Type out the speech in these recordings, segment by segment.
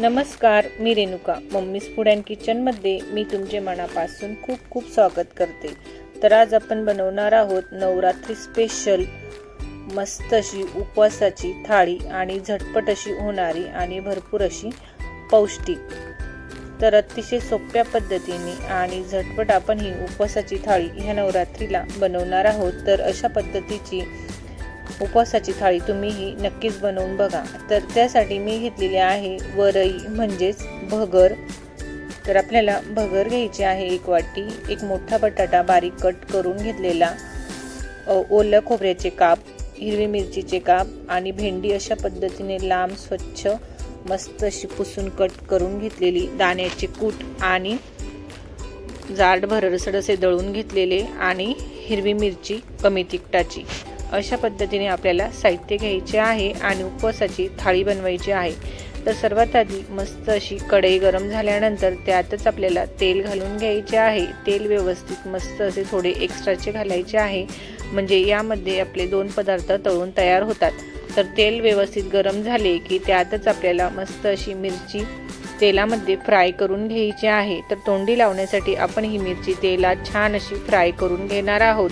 नमस्कार मी Renuka. Mummy's food and किचनमध्ये मी तुमचे मनापासून खूप खूप स्वागत करते. तर आज आपण बनवणार आहोत नवरात्री स्पेशल मस्त अशी उपवासाची थाळी आणि झटपट अशी होणारी आणि भरपूर अशी पौष्टिक. तर अतिशय सोप्या पद्धतीने आणि झटपट आपण ही उपवासाची थाळी ह्या नवरात्रीला बनवणार आहोत. तर अशा पद्धतीची उपवासाची थाळी तुम्हीही नक्कीच बनवून बघा. तर त्यासाठी मी घेतलेली आहे वरई म्हणजेच भगर. तर आपल्याला भगर घ्यायची आहे एक वाटी. एक मोठा बटाटा बारीक कट करून घेतलेला. ओलं खोबऱ्याचे काप हिरवी मिरचीचे काप आणि भेंडी अशा पद्धतीने लांब स्वच्छ मस्त अशी पुसून कट करून घेतलेली दाण्याचे कूट आणि जाड भरडसड असे दळून घेतलेले आणि हिरवी मिरची कमी तिखटाची. अशा पद्धतीने आपल्याला साहित्य घ्यायचे आहे आणि उपवासाची थाळी बनवायची आहे. तर सर्वात आधी मस्त अशी कढई गरम झाल्यानंतर त्यातच आपल्याला तेल घालून घ्यायचे आहे. तेल व्यवस्थित मस्त असे थोडे एक्स्ट्राचे घालायचे आहे. म्हणजे यामध्ये आपले दोन पदार्थ तळून तयार होतात. तर तेल व्यवस्थित गरम झाले की त्यातच आपल्याला मस्त अशी मिरची तेलामध्ये फ्राय करून घ्यायची आहे. तर तोंडी लावण्यासाठी आपण ही मिरची तेलात छान अशी फ्राय करून घेणार आहोत.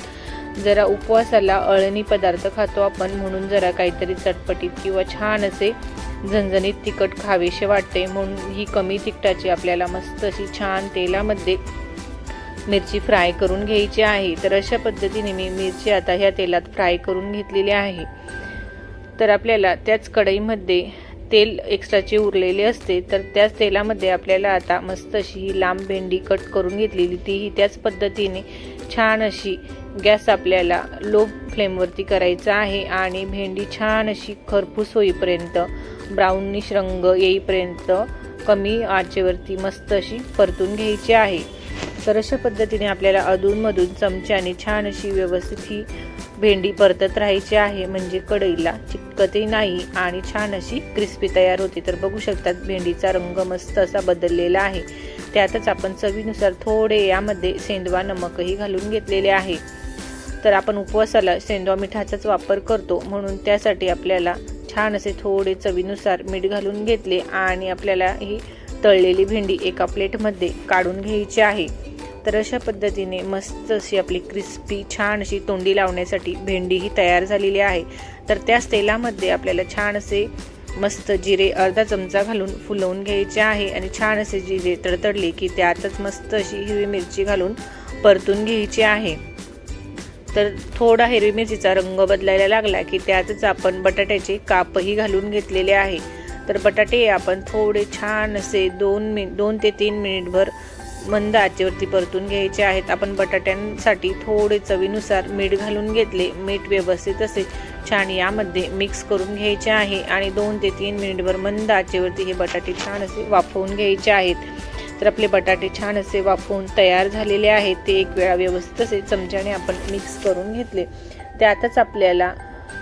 जरा उपवासाला अळणी पदार्थ खातो आपण म्हणून जरा काहीतरी चटपटीत किंवा छान असे झणझणीत तिखट खावेसे वाटते. म्हणून ही कमी तिखटाची आपल्याला मस्त अशी छान तेलामध्ये मिरची फ्राय करून घ्यायची आहे. तर अशा पद्धतीने मी मिरची आता ह्या तेलात फ्राय करून घेतलेली आहे. तर आपल्याला त्याच कढईमध्ये तेल एक्स्ट्राचे उरलेले असते तर त्याच तेलामध्ये आपल्याला आता मस्त अशी ही लांब भेंडी कट करून घेतलेली तीही त्याच पद्धतीने छान अशी गॅस आपल्याला लो फ्लेमवरती करायचा आहे आणि भेंडी छान अशी खरपूस होईपर्यंत ब्राउनिश रंग येईपर्यंत कमी आचेवरती मस्त अशी परतून घ्यायची आहे. तर अशा पद्धतीने आपल्याला अधूनमधून चमच्याने छान अशी व्यवस्थित ही भेंडी परतत राहायची आहे म्हणजे कढईला चिटकतही नाही आणि छान अशी क्रिस्पी तयार होते. तर बघू शकतात भेंडीचा रंग मस्त असा बदललेला आहे. त्यातच आपण चवीनुसार थोडे यामध्ये सेंदवा नमकही घालून घेतलेले आहे. तर आपण उपवासाला सेंदवा मिठाचाच वापर करतो म्हणून त्यासाठी आपल्याला छान असे थोडे चवीनुसार मीठ घालून घेतले आणि आपल्याला ही तळलेली भेंडी एका प्लेटमध्ये काढून घ्यायची आहे. तर अशा पद्धतीने मस्त अशी आपली क्रिस्पी छान अशी तोंडी लावण्यासाठी भेंडी ही तयार झालेली आहे. तर त्याच तेलामध्ये आपल्याला छान असे मस्त जिरे अर्धा चमचा घालून फुलवून घ्यायचे आहे आणि छान असे जिरे तडतडले की त्यातच मस्त अशी हिरवी मिरची घालून परतून घ्यायची आहे. तर थोडा हिरवी मिरचीचा रंग बदलायला लागला की त्यातच आपण बटाट्याचे कापही घालून घेतलेले आहे. तर बटाटे आपण थोडे छान असे दोन मिन दोन ते तीन मिनिटभर मंद आचेवरती परतून घ्यायचे आहेत. आपण बटाट्यांसाठी थोडे चवीनुसार मीठ घालून घेतले. मीठ व्यवस्थित असे छान यामध्ये मिक्स करून घ्यायचे आहे. आणि दोन ते तीन मिनिटभर मंद आचेवरती हे बटाटे छान असे वाफवून घ्यायचे आहेत. तर आपले बटाटे छान असे वाफवून तयार झालेले आहेत. ते एक वेळा व्यवस्थित असे चमच्याने आपण मिक्स करून घेतले. त्यातच आपल्याला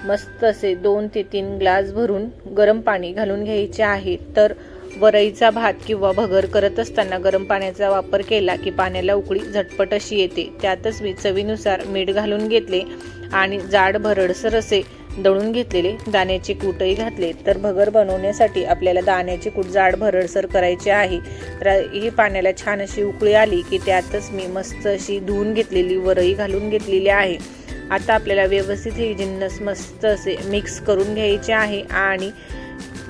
मस्त असे दोन ते तीन ग्लास भरून गरम पाणी घालून घ्यायचे आहे. तर वरईचा भात किंवा भगर करत असताना गरम पाण्याचा वापर केला की पाण्याला उकळी झटपट अशी येते. त्यातच मी चवीनुसार मीठ घालून घेतले आणि जाड भरडसर असे दळून घेतलेले दाण्याचे कूटही घातले. तर भगर बनवण्यासाठी आपल्याला दाण्याचे कूट जाड भरडसर करायचे आहे. तर ही पाण्याला छान अशी उकळी आली की त्यातच मी मस्त अशी धुवून घेतलेली वरई घालून घेतलेली आहे. आता आपल्याला व्यवस्थित हे जिन्नस मस्त असे मिक्स करून घ्यायचे आहे आणि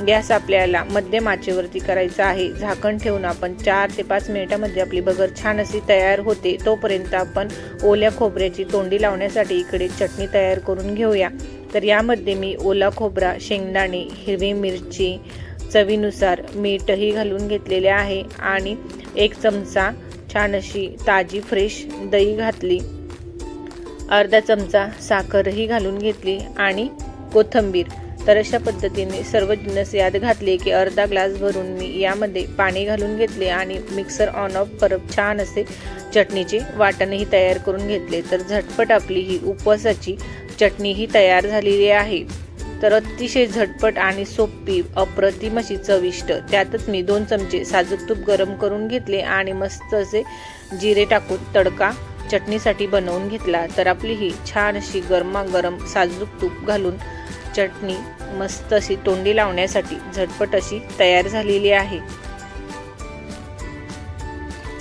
गॅस आपल्याला मध्यम आचेवरती करायचा आहे. झाकण ठेवून आपण चार ते पाच मिनिटामध्ये आपली बगर छान अशी तयार होते. तोपर्यंत आपण ओल्या खोबऱ्याची तोंडी लावण्यासाठी इकडे चटणी तयार करून घेऊया. तर यामध्ये मी ओला खोबरा शेंगदाणे हिरवी मिरची चवीनुसार मीठही घालून घेतलेले आहे आणि एक चमचा छान अशी ताजी फ्रेश दही घातली. अर्धा चमचा साखरही घालून घेतली आणि कोथंबीर. तर अशा पद्धतीने सर्व जिन्नस यात घातले की अर्धा ग्लास भरून मी यामध्ये पाणी घालून घेतले आणि मिक्सर ऑन ऑफ करत छान असे चटणीचे वाटणही तयार करून घेतले. तर झटपट आपली ही उपवासाची चटणीही तयार झालेली आहे. तर अतिशय झटपट आणि सोपी अप्रतिम अशी चविष्ट. त्यातच मी दोन चमचे साजूक तूप गरम करून घेतले आणि मस्त असे जिरे टाकून तडका चटणीसाठी बनवून घेतला. तर आपली ही छान अशी गरमागरम साजूक तूप घालून चटणी मस्त अशी तोंडी लावण्यासाठी झटपट अशी तयार झालेली आहे.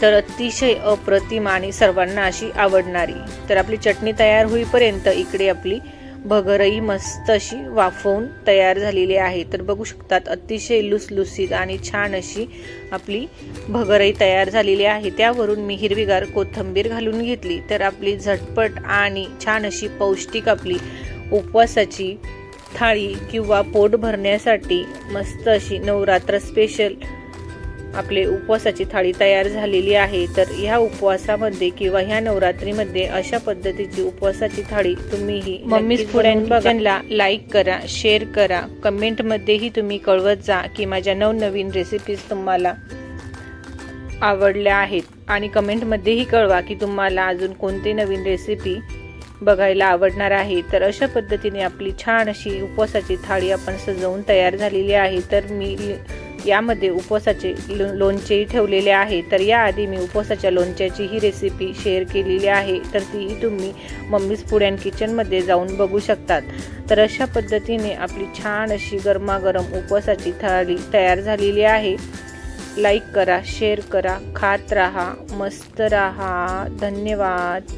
तर अतिशय अप्रतिम आणि सर्वांना अशी आवडणारी. तर आपली चटणी तयार होईपर्यंत इकडे आपली भगरही मस्त अशी वाफवून तयार झालेली आहे. तर बघू शकतात अतिशय लुसलुसीत आणि छान अशी आपली भगरही तयार झालेली आहे. त्यावरून मी हिरवीगार कोथिंबीर घालून घेतली. तर आपली झटपट आणि छान अशी पौष्टिक आपली उपवासाची थाळी किंवा पोट भरण्यासाठी मस्त अशी नवरात्र स्पेशल आपले उपवासाची थाळी तयार झालेली आहे. तर ह्या उपवासामध्ये किंवा ह्या नवरात्रीमध्ये अशा पद्धतीची उपवासाची थाळी तुम्हीही मम्मीज फूड अँड लाईक करा शेअर करा. कमेंटमध्येही तुम्ही कळवत जा की माझ्या नवनवीन रेसिपीज तुम्हाला आवडल्या आहेत. आणि कमेंटमध्येही कळवा की तुम्हाला अजून कोणती नवीन रेसिपी बघायला आवडणार आहे. तर अशा पद्धतीने आपली छान अशी उपवासाची थाळी आपण सजवून तयार झालेली आहे. तर मी यामध्ये उपवासाचे लो लोणचेही ठेवलेले आहे. तर याआधी मी उपवासाच्या लोणच्याची ही रेसिपी शेअर केलेली आहे. तर तीही तुम्ही मम्मीज फूड अँड किचनमध्ये जाऊन बघू शकतात. तर अशा पद्धतीने आपली छान अशी गरमागरम उपवासाची थाळी तयार झालेली आहे. लाईक करा शेअर करा खात राहा मस्त राहा. धन्यवाद.